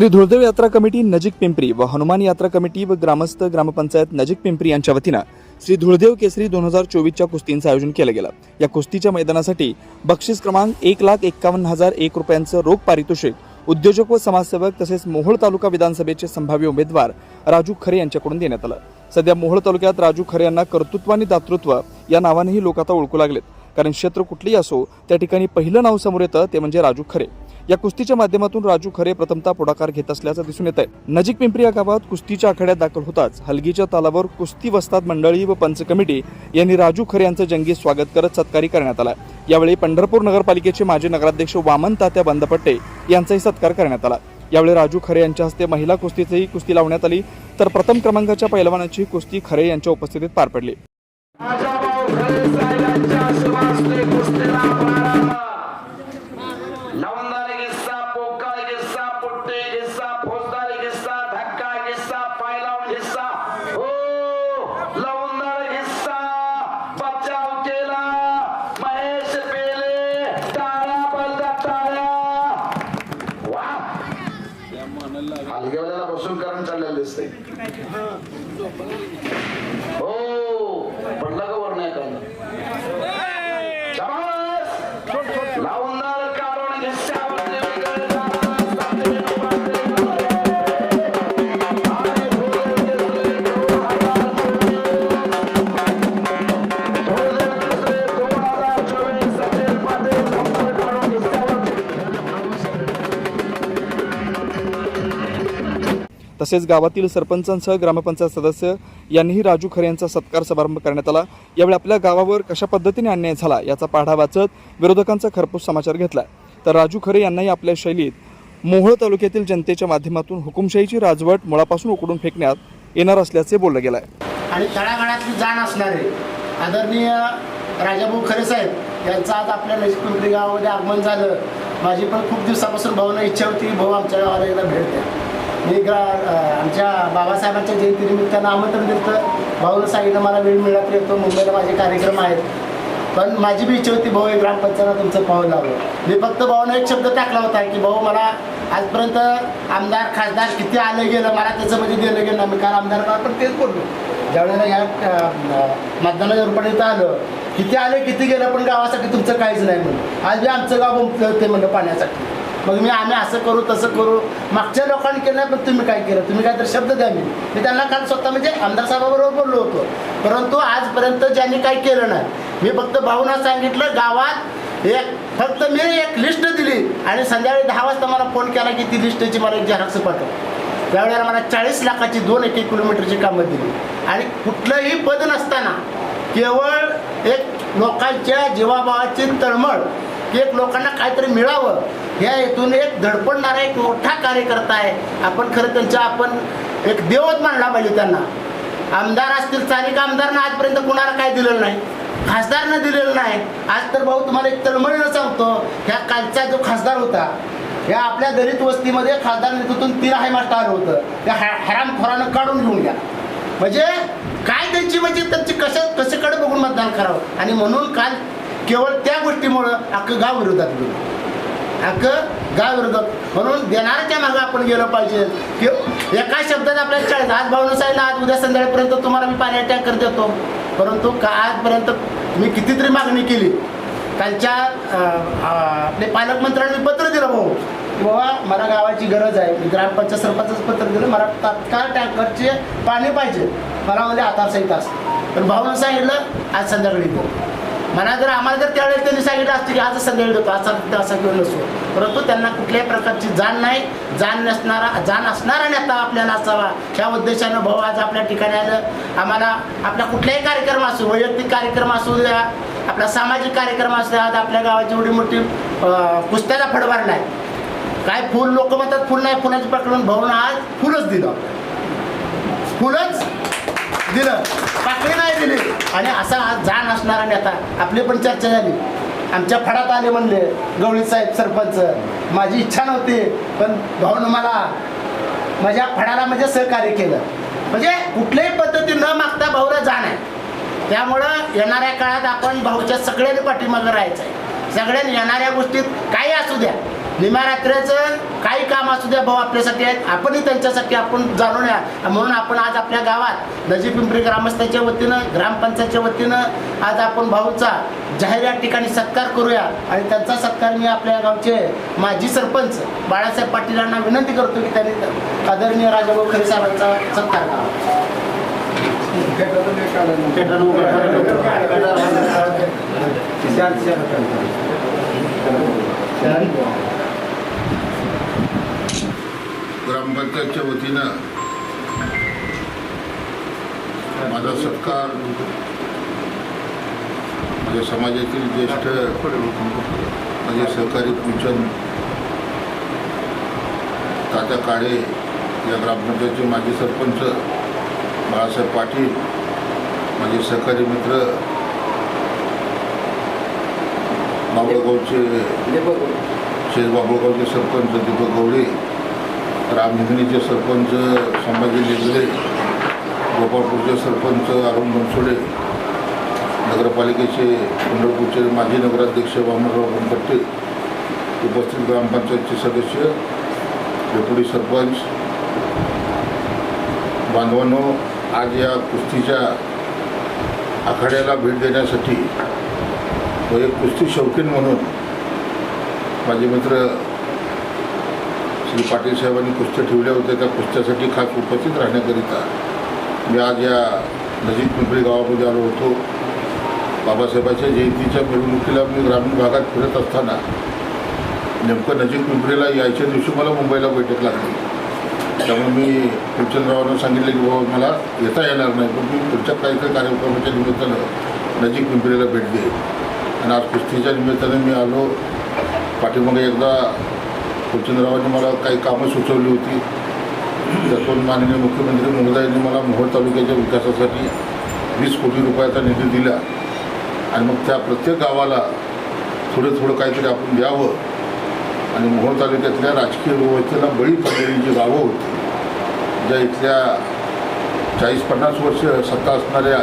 श्री धुळदेव यात्रा कमिटी नजीक पिंपरी व हनुमान यात्रा कमिटी व ग्रामस्थ ग्रामपंचायत नजीक पिंपरी यांच्या वतीनं श्री धुळदेव केसरी दोन हजार चोवीसच्या कुस्तींचं आयोजन केलं गेलं. या कुस्तीच्या मैदानासाठी बक्षीस क्रमांक एक लाख एक्कावन्न हजार एक रुपयांचं रोख पारितोषिक उद्योजक व समाजसेवक तसेच मोहोळ तालुका विधानसभेचे संभाव्य उमेदवार राजू खरे यांच्याकडून देण्यात आलं. सध्या मोहोळ तालुक्यात राजू खरे यांना कर्तृत्व आणि दातृत्व या नावानेही लोक आता ओळखू लागलेत. कारण क्षेत्र कुठलेही असो त्या ठिकाणी पहिलं नाव समोर येतं ते म्हणजे राजू खरे. या कुस्तीच्या माध्यमातून राजू खरे प्रथमतः पुढाकार घेत असल्याचं दिसून येत आहे नजीक पिंपरी या गावात कुस्तीच्या आखाड्यात दाखल होताच हलगीच्या तालावर कुस्ती वस्ताद मंडळी व पंच कमिटी यांनी राजू खरे यांचं जंगी स्वागत करत सत्कारी करण्यात आला. यावेळी पंढरपूर नगरपालिकेचे माजी नगराध्यक्ष वामन तात्या बंदपट्टे यांचाही सत्कार करण्यात आला. यावेळी राजू खरे यांच्या हस्ते महिला कुस्तीचीही कुस्ती लावण्यात आली तर प्रथम क्रमांकाच्या पैलवानाची कुस्ती खरे यांच्या उपस्थितीत पार पडली. तसेच गावातील सरपंचांसह ग्रामपंचायत सदस्य यांनीही राजू खरे यांचा सत्कार समारंभ करण्यात आला. यावेळी आपल्या गावावर कशा पद्धतीने अन्याय झाला याचा पाढा वाचत विरोधकांचा खरपूस समाचार घेतला तर राजू खरे यांनाही आपल्या शैलीत मोहोळ तालुक्यातील जनतेच्या माध्यमातून हुकुमशाहीची राजवट मुळापासून उकडून फेकण्यात येणार असल्याचे बोललं गेलं आहे आणि तळागाळातली जाण असणारे आदरणीय राजाभाऊ खरे साहेब यांचं आज आपल्या नजीक गावामध्ये आगमन झालं. माझी पण खूप दिवसापासून भावना इच्छा होती भाऊ आमच्या गावाला एकदा भेट द्या. मी ग्रा आमच्या बाबासाहेबांच्या जयंतीनिमित्तानं आमंत्रण दिलं भाऊला सांगितलं मला वेळ मिळत येतो. मुंबईला माझे कार्यक्रम आहेत. पण माझी बी इच्छा होती भाऊ हे ग्रामपंचायत तुमचं पाहून लावलं मी फक्त भाऊनं एक शब्द टाकला होता की भाऊ मला आजपर्यंत आमदार खासदार किती आलं गेलं मला त्याचं म्हणजे गेलं गेलं मी काल आमदार पण तेच बोललो. ज्यावेळेला या मतदानाच्या रूपाने आलं किती आले किती गेलं पण गावासाठी तुमचं काहीच नाही म्हणून. आज बी आमचं गाव ते म्हणलं पाण्यासाठी. मग मी आम्ही असं करू तसं करू. मागच्या लोकांनी केलं पण तुम्ही काय केलं? तुम्ही काहीतरी शब्द द्या मी. मी त्यांना काल स्वतः म्हणजे आमदार साहेबाबरोबर बोललो होतो. परंतु आजपर्यंत ज्यांनी काही केलं नाही. मी फक्त भाऊना सांगितलं गावात एक फक्त मी एक लिस्ट दिली आणि संध्याकाळी दहा वाजता मला फोन केला की ती लिस्टची मला एक झेरॉक्स पाठव. त्यावेळेला मला चाळीस लाखाची दोन एक एक किलोमीटरची कामं दिली. आणि कुठलंही पद नसताना केवळ एक लोकांच्या जीवाभावाची तळमळ की एक लोकांना काहीतरी मिळावं. या हेतून एक धडपडणारा एक मोठा कार्यकर्ता आहे. आपण खरं त्यांचा आपण एक देवत मानला पाहिजे त्यांना. आमदार असतील स्थानिक आमदारनं आजपर्यंत कुणाला काय दिलेलं नाही. खासदारनं दिलेलं नाही. आज तर भाऊ तुम्हाला एक तळमळीनं सांगतो ह्या कालचा जो खासदार होता या आपल्या दलित वस्तीमध्ये खासदार नेतृत्वातून तीन हाय मास्टर आलं होतं. त्या हरामखोरानं काढून घेऊन घ्या म्हणजे काय त्यांची म्हणजे त्यांची कशा कशाकडे बघून मतदान करावं? आणि म्हणून काल केवळ त्या गोष्टीमुळं अख्खं गाव विरोधात गेलो. अख्खं गाव विरोधात. म्हणून देणाऱ्याच्या मागं आपण गेलं पाहिजे. की एका शब्दात आपल्याला चाळीस आज भावना सांगितलं आज उद्या संध्याकाळपर्यंत तुम्हाला मी पाणी टँकर देतो परंतु का आजपर्यंत मी कितीतरी मागणी केली. कालच्या आपले पालकमंत्र्यांनी पत्र दिलं भाऊ. बाबा मला गावाची गरज आहे. मी ग्रामपंचायत सरपंचाचं पत्र दिलं. मला तात्काळ टँकरचे पाणी पाहिजे. मला म्हणजे आता तास पण भाऊनं सांगितलं आज संध्याकाळी भाऊ म्हणा जर आम्हाला जर त्यावेळेस त्यांनी सांगितलं असतं की आज सगळे होतो असा असा घेऊन नसतो परंतु त्यांना कुठल्याही प्रकारची जाण नाही. जाण नसणारा जाण असणारा नेता आपल्याला असावा. ह्या उद्देशानं भाऊ आज आपल्या ठिकाणी आलं. आम्हाला आपला कुठलाही कार्यक्रम असू वैयक्तिक कार्यक्रम असू द्या आपला सामाजिक कार्यक्रम असू द्या आज आपल्या गावाची एवढी मोठी कुस्त्याला कुस्त्याचा नाही काय फुल लोक म्हणतात फुल नाही फुलाचं प्रकरण भाऊनं आज फुलच दिलं. फुलच दिलं. पाकळी नाही दिली. आणि असा आज जाण असणारा नेता आपली पण चर्चा झाली. आमच्या फडात आले म्हणले गवळी साहेब सरपंच माझी इच्छा नव्हती पण भाऊनं मला माझ्या फडाला म्हणजे सहकार्य केलं. म्हणजे कुठल्याही पद्धती न मागता भाऊला जाण आहे. त्यामुळं येणाऱ्या काळात आपण भाऊच्या सगळ्यांनी पाठीमागं राहायचं आहे. सगळ्यांनी येणाऱ्या गोष्टीत काही असू द्या. निम्या काही काम असू द्या भाऊ आपल्यासाठी आहेत. आपणही त्यांच्यासाठी आपण जाणून या. म्हणून आपण आज आपल्या गावात नजीक पिंपरी ग्रामस्थांच्या वतीनं ग्रामपंचायतच्या वतीनं आज आपण भाऊचा जाहीर या ठिकाणी सत्कार करूया. आणि त्यांचा सत्कार मी आपल्या गावचे माजी सरपंच बाळासाहेब पाटील यांना विनंती करतो की त्यांनी आदरणीय राजाभाऊ खरे साहेबांचा सत्कार करावा. ग्रामपंचायतच्या वतीनं माझा सत्कार माझ्या समाजातील ज्येष्ठ माझे सहकारी पूजन तात्या काळे या ग्रामपंचायतचे माजी सरपंच बाळासाहेब पाटील माझे सहकारी मित्र बाबळगावचे शेज बाबळगावचे सरपंच दीपक गवडे रामहिंगणीचे सरपंच संभाजी लेंगरे गोपाळपूरचे सरपंच अरुण बनसोडे नगरपालिकेचे पंढरपूरचे माजी नगराध्यक्ष वामनराव बनपट्टे उपस्थित ग्रामपंचायतचे सदस्य डेप्युटी सरपंच बांधवांनो आज या कुस्तीच्या आखाड्याला भेट देण्यासाठी व एक कुस्ती शौकीन म्हणून माझे मित्र श्री पाटील साहेबांनी कुस्त्या ठेवल्या होत्या. त्या कुस्त्यासाठी खास उपस्थित राहण्याकरिता मी आज या नजीक पिंपरी गावामध्ये आलो होतो. बाबासाहेबांच्या जयंतीच्या मिरवणुकीला मी ग्रामीण भागात फिरत असताना नेमकं नजीक पिंपरीला यायच्या दिवशी मला मुंबईला बैठक लागली. त्यामुळे मी फुलचंदरावांना सांगितलं की बाबा मला येता येणार नाही. पण मी पुढच्या काही काही कार्यक्रमाच्या निमित्तानं नजीक पिंपरीला भेट देईन आणि आज कुस्तीच्या निमित्तानं मी आलो. पाठीमागे एकदा फुलचंदरावांनी मला काही कामं सुचवली होती. त्यातून माननीय मुख्यमंत्री महोदयांनी मला मोहोळ तालुक्याच्या विकासासाठी वीस कोटी रुपयाचा निधी दिला. आणि मग त्या प्रत्येक गावाला थोडं थोडं काहीतरी आपण द्यावं. आणि मोहोळ तालुक्यातल्या राजकीय व्यवस्थेला बळी पडलेली जी गावं होती ज्या इथल्या चाळीस पन्नास वर्ष सत्ता असणाऱ्या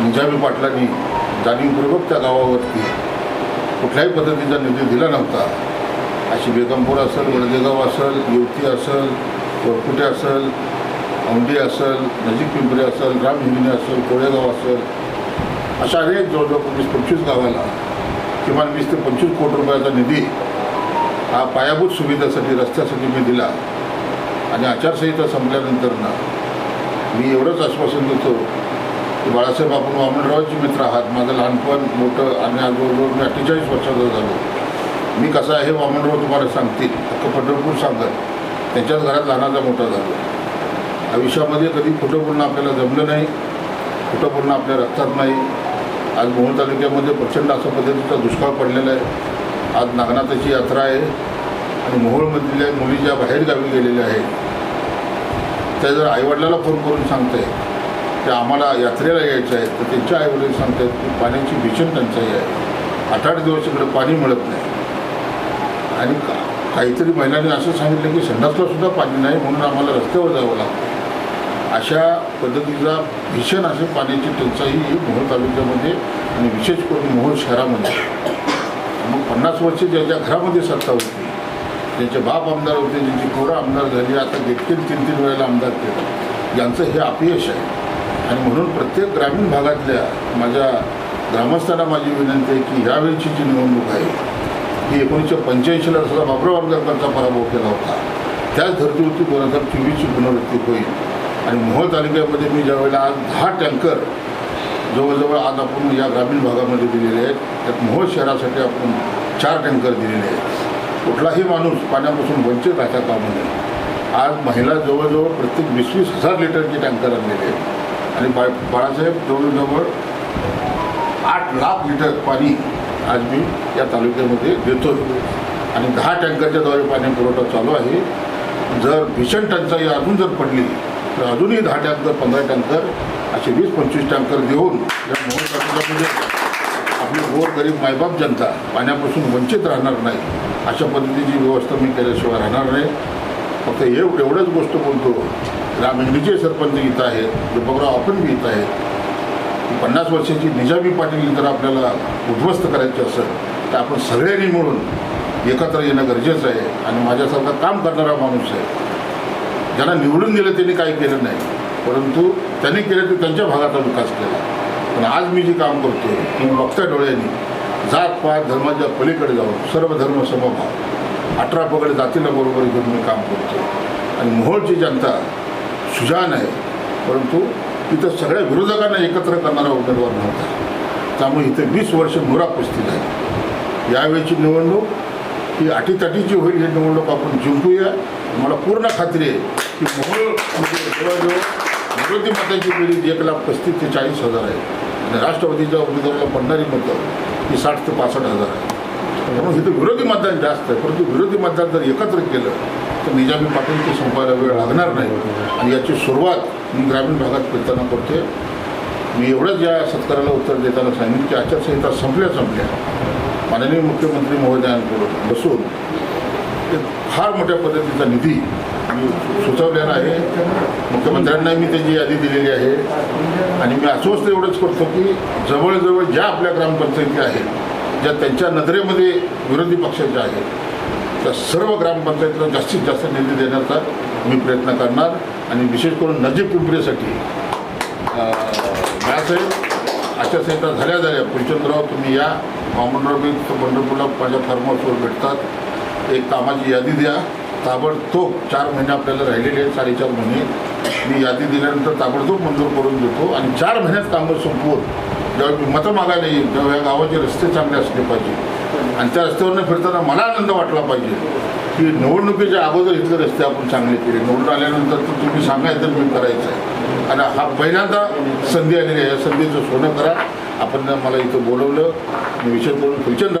निजामी पाटलांनी जाणीवपूर्वक त्या गावावरती कुठल्याही पद्धतीचा निधी दिला नव्हता. अशी बेगमपूर असेल वडदेगाव असेल युवती असेल वरकुटे असेल औंडी असेल नजीक पिंपरी असेल रामहिंगणी असेल कोळेगाव असेल अशा अनेक जवळजवळ वीस पंचवीस गावाला किमान वीस ते पंचवीस कोटी रुपयाचा निधी हा पायाभूत सुविधेसाठी रस्त्यासाठी मी दिला. आणि आचारसंहिता संपल्यानंतर ना मी एवढंच आश्वासन देतो की बाळासाहेब आपण वामनरावांचे मित्र आहात. माझं लहानपण मोठं आणि आज मी अठ्ठेचाळीस वर्षाचा झालो. मी कसा आहे हे वामनराव तुम्हाला सांगतील अख्खं पंढरपूर सांगत. त्यांच्याच घरात लहानाचा मोठा झालो. आयुष्यामध्ये कधी खोटं बोलणं आपल्याला जमलं नाही खोटं बोलणं आपल्या रक्तात नाही. आज मोहोळ तालुक्यामध्ये प्रचंड अशा पद्धतीचा दुष्काळ पडलेला आहे. आज नागनाथाची यात्रा आहे. आणि मोहोळमधल्या मुली ज्या बाहेर गावी गेलेल्या आहेत. त्या जर आईवडिलाला फोन करून सांगते की आम्हाला यात्रेला यायचं आहे तर त्यांच्या आईवडील सांगतात की पाण्याची भीषण टंचाई आहे. आठ आठ दिवस इकडे पाणी मिळत नाही. आणि काहीतरी महिलांनी असं सांगितलं की संडासला सुद्धा पाणी नाही म्हणून आम्हाला रस्त्यावर जावं लागतं. अशा पद्धतीचा भीषण असे पाण्याची टंचाई ही मोहोळ तालुक्यामध्ये आणि विशेष करून मोहोळ शहरामध्ये. मग पन्नास वर्ष ज्याच्या घरामध्ये सत्ता होती ज्यांचे बाप आमदार होते ज्यांची पोरं आमदार झाली आता देखील तीन तीन वेळेला आमदार केलं. यांचं हे अपयश आहे. आणि म्हणून प्रत्येक ग्रामीण भागातल्या माझ्या ग्रामस्थांना माझी विनंती आहे की यावेळची जी निवडणूक आहे की एकोणीसशे पंच्याऐंशीला सुद्धा बाबराव आंबेडकरांचा पराभव केला होता. त्याच धर्तीवरती दोन हजार चोवीसची पुनर्वृत्ती होईल. आणि मोहोळ तालुक्यामध्ये मी ज्यावेळेला आज दहा टँकर जवळजवळ आज आपण या ग्रामीण भागामध्ये दिलेले आहेत त्यात मोहोळ शहरासाठी आपण चार टँकर दिलेले आहेत. कुठलाही माणूस पाण्यापासून वंचित राहता कामा नये. आज महिला जवळजवळ प्रत्येक वीस वीस हजार लिटरचे टँकर आणलेले आहेत. आणि बा बाळासाहेब जवळजवळ आठ लाख लिटर पाणी आज मी या तालुक्यामध्ये देतो. आणि दहा टँकरच्याद्वारे पाणी पुरवठा चालू आहे. जर भीषण टंचाई अजून जर पडली तर अजूनही दहा टँकर पंधरा टँकर असे वीस पंचवीस टँकर देऊन या मोहोळ तालुक्यामध्ये आपली गोर गरीब मायबाप जनता पाण्यापासून वंचित राहणार नाही अशा पद्धतीची व्यवस्था मी केल्याशिवाय राहणार नाही. फक्त एव एवढंच गोष्ट बोलतो. ग्रामीण विजय सरपंच गीत आहेत दीपकराव आपण गीत आहेत. पन्नास वर्षाची निजामी पाटील जर आपल्याला उद्ध्वस्त करायची असेल तर आपण सगळ्यांनी मिळून एकत्र येणं गरजेचं आहे आणि माझ्यासारखा काम करणारा माणूस आहे. ज्यांना निवडून दिलं त्यांनी काही केलं नाही परंतु त्यांनी केलं तर त्यांच्या भागाचा विकास केला. पण आज मी जे काम करतो मी बघत्या डोळ्यांनी जात पात धर्माच्या पलीकडे जाऊन सर्व धर्म समभाव अठरा पगड जातीला बरोबर घेऊन मी काम करतो आणि मोहोळची जनता सुजान आहे परंतु इथं सगळ्या विरोधकांना एकत्र करणारा उमेदवार नव्हता. त्यामुळे इथे वीस वर्ष मुरा कुस्ती आहे. यावेळीची निवडणूक ही अटीतटीची होईल ही निवडणूक आपण जिंकूया. मला पूर्ण खात्री आहे की मोहोळ म्हणजे जवळजवळ विरोधी मताची बेरीज एक लाख पस्तीस ते चाळीस हजार आहे. आणि राष्ट्रवादीच्या उमेदवाराला पडणारी मतं ही साठ ते पासष्ट हजार आहे. त्यामुळे इथं विरोधी मतदान जास्त आहे. परंतु विरोधी मतदान जर एकत्र केलं तर निजामी पाटील ते संपायला वेळ लागणार नाही. आणि याची सुरुवात मी ग्रामीण भागात फिरताना करते मी एवढंच या सत्काराला उत्तर देताना सांगेन की आचारसंहिता संपल्या संपल्या. माननीय मुख्यमंत्री महोदयांकडून बसून एक फार मोठ्या पद्धतीचा निधी मी सुचवलेला आहे. मुख्यमंत्र्यांना मी त्याची यादी दिलेली आहे. आणि मी आश्वस्त एवढंच करतो की जवळजवळ ज्या आपल्या ग्रामपंचायती आहेत ज्या त्यांच्या नजरेमध्ये विरोधी पक्षाच्या आहेत त्या सर्व ग्रामपंचायतीला जास्तीत जास्त निधी देण्याचा मी प्रयत्न करणार आणि विशेष करून नजीक पिंपरीसाठी बाळासाहेब आचारसंहिता झाल्या झाल्या फुलचंद्रराव तुम्ही या. वामनराव मी पंढरपूरला माझ्या फार्म हाऊसवर भेटतात. एक कामाची यादी द्या. ताबडतोब चार महिने आपल्याला राहिलेले आहेत साडेचार महिने. मी यादी दिल्यानंतर ताबडतोब मंजूर करून देतो आणि चार महिन्यात कामं संपवून जेव्हा मी मतं मागायला येईल तेव्हा या गावाचे रस्ते चांगले असले पाहिजे. आणि त्या रस्त्यावरनं फिरताना मला आनंद वाटला पाहिजे. की निवडणुकीच्या अगोदर इथले रस्ते आपण चांगले केले. निवडून आल्यानंतर तर तुम्ही सांगायचं मी करायचं आहे. आणि हा पहिल्यांदा संधी आलेली आहे. या संधीचं सोनं करा. आपण मला इथं बोलवलं. मी विचार करून फुलचंद